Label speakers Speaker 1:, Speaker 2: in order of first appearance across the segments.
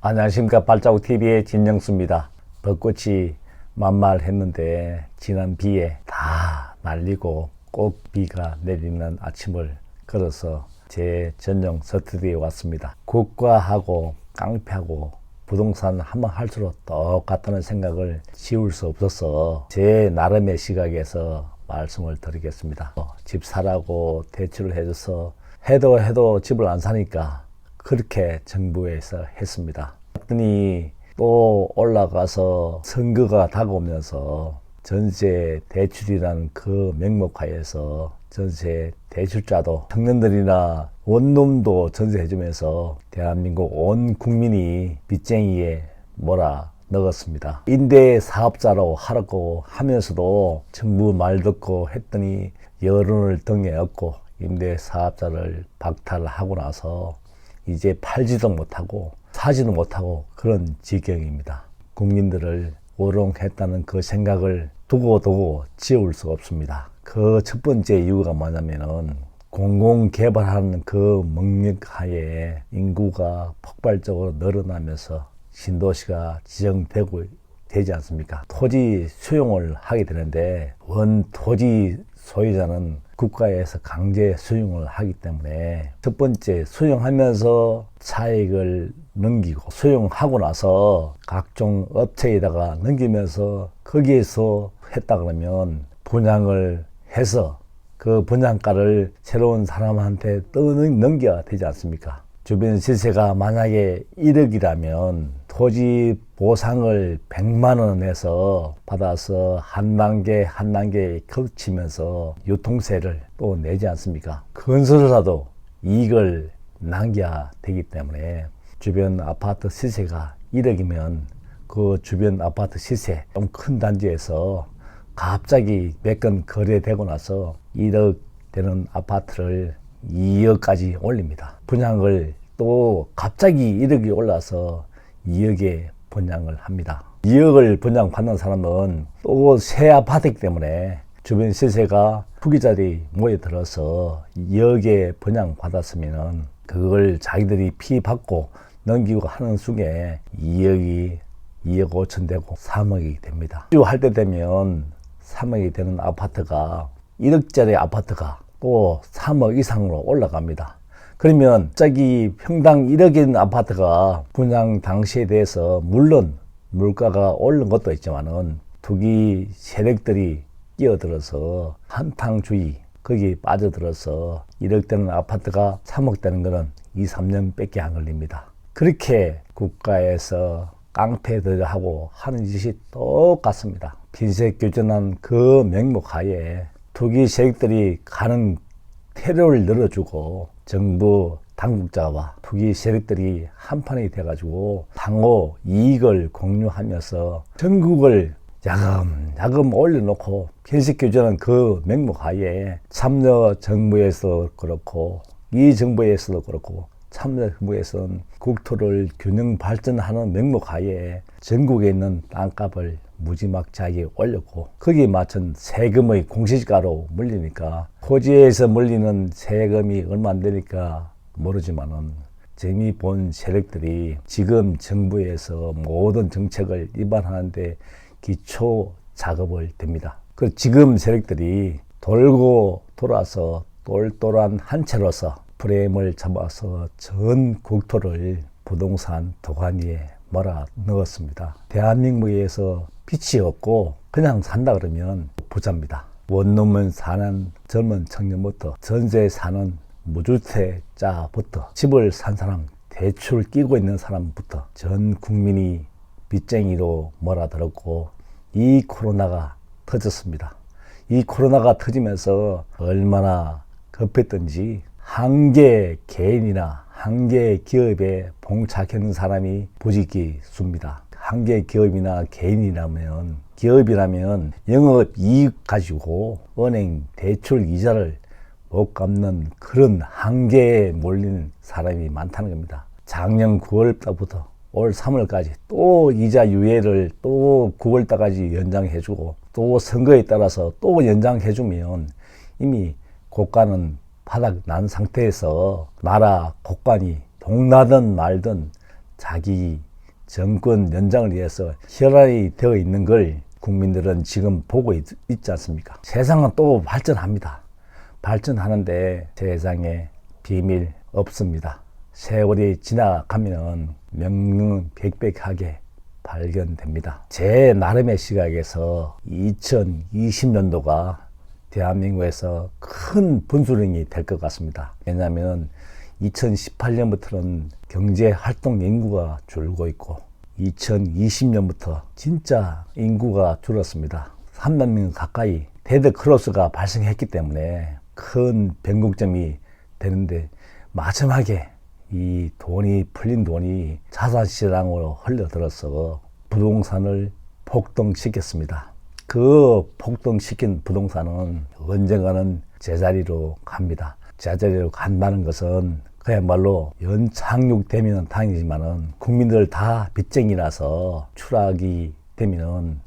Speaker 1: 안녕하십니까 발자국 TV의 진영수입니다. 벚꽃이 만말했는데 지난 비에 다 말리고 꼭 비가 내리는 아침을 걸어서 제 전용 서트디에 왔습니다. 국가하고 깡패하고 부동산 한번 할수록 똑같다는 생각을 지울 수 없어서 제 나름의 시각에서 말씀을 드리겠습니다. 어, 집 사라고 대출을 해줘서 해도 해도 집을 안 사니까 그렇게 정부에서 했습니다. 그랬더니 또 올라가서 선거가 다가오면서 전세 대출이라는 그 명목 하에서 전세 대출자도 청년들이나 원룸도 전세해주면서 대한민국 온 국민이 빚쟁이에 몰아 넣었습니다. 임대 사업자로 하라고 하면서도 정부 말 듣고 했더니 여론을 등에 업고 임대 사업자를 박탈하고 나서 이제 팔지도 못하고 사지도 못하고 그런 지경입니다. 국민들을 오롱했다는 그 생각을 두고 두고 지울 수 없습니다. 그 첫 번째 이유가 뭐냐면은 공공 개발하는 그 명령하에 인구가 폭발적으로 늘어나면서 신도시가 지정되고 되지 않습니까? 토지 수용을 하게 되는데 원 토지 소유자는 국가에서 강제 수용을 하기 때문에 첫 번째 수용하면서 차익을 넘기고 수용하고 나서 각종 업체에다가 넘기면서 거기에서 했다 그러면 분양을 해서 그 분양가를 새로운 사람한테 또 넘겨야 되지 않습니까? 주변 시세가 만약에 1억이라면 토지 보상을 100만 원에서 받아서 한 단계 한 단계 거치면서 유통세를 또 내지 않습니까? 건설사도 이익을 남겨야 되기 때문에 주변 아파트 시세가 1억이면 그 주변 아파트 시세 좀 큰 단지에서 갑자기 몇 건 거래되고 나서 1억 되는 아파트를 2억까지 올립니다. 분양을 또 갑자기 1억이 올라서 2억에 분양을 합니다. 2억을 분양 받는 사람은 또 새 아파트이기 때문에 주변 시세가 투기자들이 모여들어서 2억에 분양 받았으면 그걸 자기들이 피 받고 넘기고 하는 중에 2억이 2억 5천 되고 3억이 됩니다. 할때 되면 3억이 되는 아파트가 1억짜리 아파트가 또 3억 이상으로 올라갑니다. 그러면 갑자기 평당 1억인 아파트가 분양 당시에 대해서 물론 물가가 오른 것도 있지만은 투기 세력들이 끼어들어서 한탕주의 거기 빠져들어서 1억 되는 아파트가 3억 되는 것은 2, 3년 밖에 안 걸립니다. 그렇게 국가에서 깡패들하고 하는 짓이 똑같습니다. 빈세 교전한 그 명목 하에 투기 세력들이 가는 테러를 늘어주고 정부 당국자와 투기 세력들이 한판이 돼가지고 상호 이익을 공유하면서 전국을 야금 야금 올려놓고 편식 교전한 그 명목 하에 참여 정부에서 그렇고 이 정부에서도 그렇고 참여 정부에서는 국토를 균형 발전하는 명목 하에 전국에 있는 땅값을 무지막지하게 올렸고 거기에 맞춘 세금의 공시지가로 물리니까 토지에서 물리는 세금이 얼마 안 되니까 모르지만은 재미 본 세력들이 지금 정부에서 모든 정책을 위반하는데 기초 작업을 됩니다. 그 지금 세력들이 돌고 돌아서 똘똘한 한 채로서 프레임을 잡아서 전 국토를 부동산 도가니에 몰아 넣었습니다. 대한민국에서 빛이 없고 그냥 산다 그러면 부자입니다. 원룸을 사는 젊은 청년부터 전세 사는 무주택자부터 집을 산 사람 대출 끼고 있는 사람부터 전 국민이 빚쟁이로 몰아들었고 이 코로나가 터졌습니다. 이 코로나가 터지면서 얼마나 급했던지 한개 개인이나 한개 기업에 봉착했는 사람이 부지기 습니다. 한 개 기업이나 개인이라면 기업이라면 영업 이익 가지고 은행 대출 이자를 못 갚는 그런 한계에 몰리는 사람이 많다는 겁니다. 작년 9월 달부터 올 3월까지 또 이자 유예를 또 9월 달까지 연장해주고 또 선거에 따라서 또 연장해주면 이미 고가는 바닥 난 상태에서 나라 국간이 동나든 말든 자기 정권 연장을 위해서 혈안이 되어 있는 걸 국민들은 지금 보고 있, 지 않습니까? 세상은 또 발전합니다. 발전하는데 세상에 비밀 없습니다. 세월이 지나가면 명명백백하게 발견됩니다. 제 나름의 시각에서 2020년도가 대한민국에서 큰 분수령이 될 것 같습니다. 왜냐하면 2018년부터는 경제 활동 인구가 줄고 있고 2020년부터 진짜 인구가 줄었습니다. 3만 명 가까이 데드 크로스가 발생했기 때문에 큰 변곡점이 되는데 마지막에 이 돈이 풀린 돈이 자산 시장으로 흘러들어서 부동산을 폭등시켰습니다. 그 폭등시킨 부동산은 언젠가는 제자리로 갑니다. 제자리로 간다는 것은 그야말로 연착륙되면 다행이지만은 국민들 다 빚쟁이라서 추락이 되면은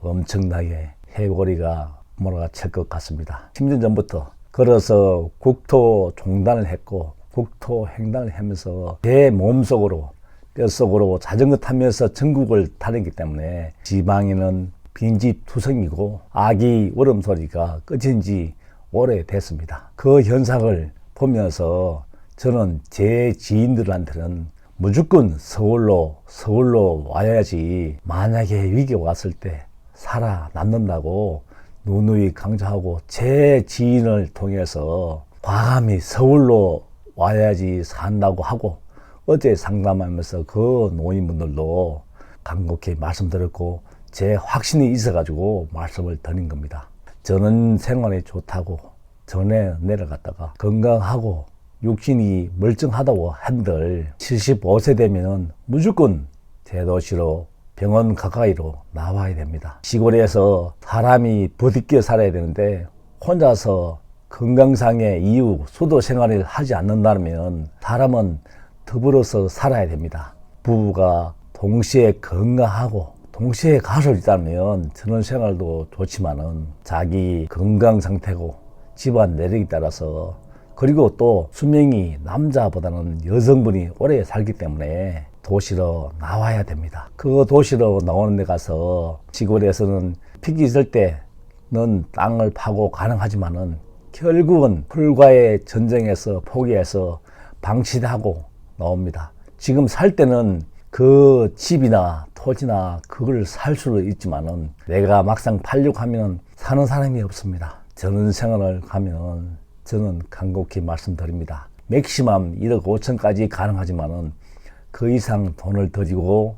Speaker 1: 엄청나게 해골이가 몰아칠 것 같습니다. 10년 전부터 걸어서 국토 종단을 했고 국토 횡단을 하면서 제 몸속으로 뼛속으로 자전거 타면서 전국을 다녔기 때문에 지방에는 빈집 투성이고 아기 울음 소리가 꺼진 지 오래됐습니다. 그 현상을 보면서 저는 제 지인들한테는 무조건 서울로 서울로 와야지 만약에 위기가 왔을 때 살아남는다고 누누이 강조하고 제 지인을 통해서 과감히 서울로 와야지 산다고 하고 어제 상담하면서 그 노인분들도 간곡히 말씀드렸고 제 확신이 있어가지고 말씀을 드린 겁니다. 저는 생활이 좋다고 전에 내려갔다가 건강하고 육신이 멀쩡하다고 한들 75세 되면 무조건 대도시로 병원 가까이로 나와야 됩니다. 시골에서 사람이 부딪혀 살아야 되는데 혼자서 건강상의 이유, 수도 생활을 하지 않는다면 사람은 더불어서 살아야 됩니다. 부부가 동시에 건강하고 동시에 가족이 있다면 저는 생활도 좋지만은 자기 건강 상태고 집안 내력에 따라서 그리고 또 수명이 남자보다는 여성분이 오래 살기 때문에 도시로 나와야 됩니다. 그 도시로 나오는 데 가서 시골에서는 픽이 있을 때는 땅을 파고 가능하지만은 결국은 풀과의 전쟁에서 포기해서 방치하고 나옵니다. 지금 살 때는 그 집이나 토지나 그걸 살 수도 있지만은 내가 막상 팔려고 하면 사는 사람이 없습니다. 저는 생활을 가면 저는 간곡히 말씀드립니다. 맥시멈 1억 5천까지 가능하지만은 그 이상 돈을 들이고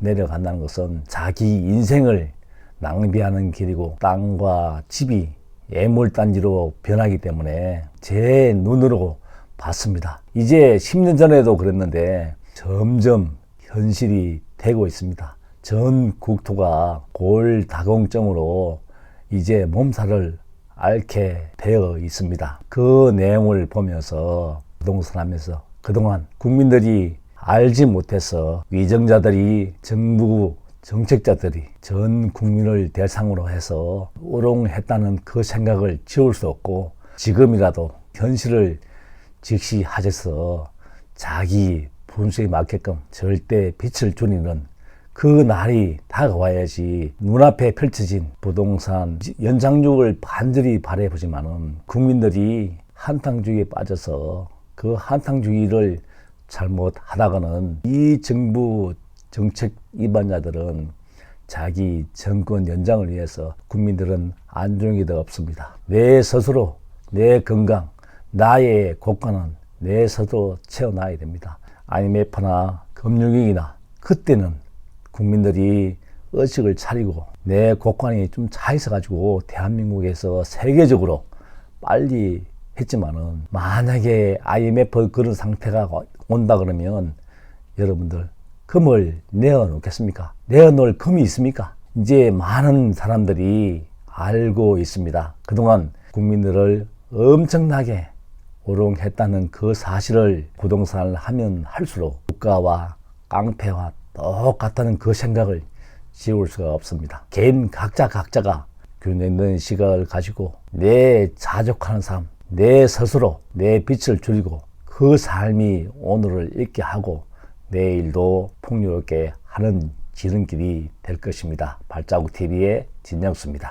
Speaker 1: 내려간다는 것은 자기 인생을 낭비하는 길이고 땅과 집이 예물단지로 변하기 때문에 제 눈으로 봤습니다. 이제 10년 전에도 그랬는데 점점 현실이 되고 있습니다. 전 국토가 골다공증으로 이제 몸살을 앓게 되어 있습니다. 그 내용을 보면서 부동산 하면서 그동안 국민들이 알지 못해서 위정자들이 정부 정책자들이 전 국민을 대상으로 해서 우롱했다는 그 생각을 지울 수 없고 지금이라도 현실을 직시하셔서 자기 분수에 맞게끔 절대 빛을 줄이는 그 날이 다가와야지 눈앞에 펼쳐진 부동산 연장육을 반절히 바라보지만은 국민들이 한탕주의에 빠져서 그 한탕주의를 잘못하다가는 이 정부 정책 위반자들은 자기 정권 연장을 위해서 국민들은 안중이 더 없습니다. 내 스스로 내 건강 나의 국가는 내 스스로 채워놔야 됩니다. IMF나 금융위기나 그때는 국민들이 의식을 차리고 내 국관이 좀 차 있어가지고 대한민국에서 세계적으로 빨리 했지만은 만약에 IMF 그런 상태가 온다 그러면 여러분들 금을 내어 놓겠습니까? 내어 놓을 금이 있습니까? 이제 많은 사람들이 알고 있습니다. 그동안 국민들을 엄청나게 우롱했다는 그 사실을 부동산을 하면 할수록 국가와 깡패와 똑같다는 그 생각을 지울 수가 없습니다. 개인 각자 각자가 균형된 시각을 가지고 내 자족하는 삶, 내 스스로 내 빛을 줄이고 그 삶이 오늘을 있게 하고 내일도 풍요롭게 하는 지름길이 될 것입니다. 발자국 TV의 진영수입니다.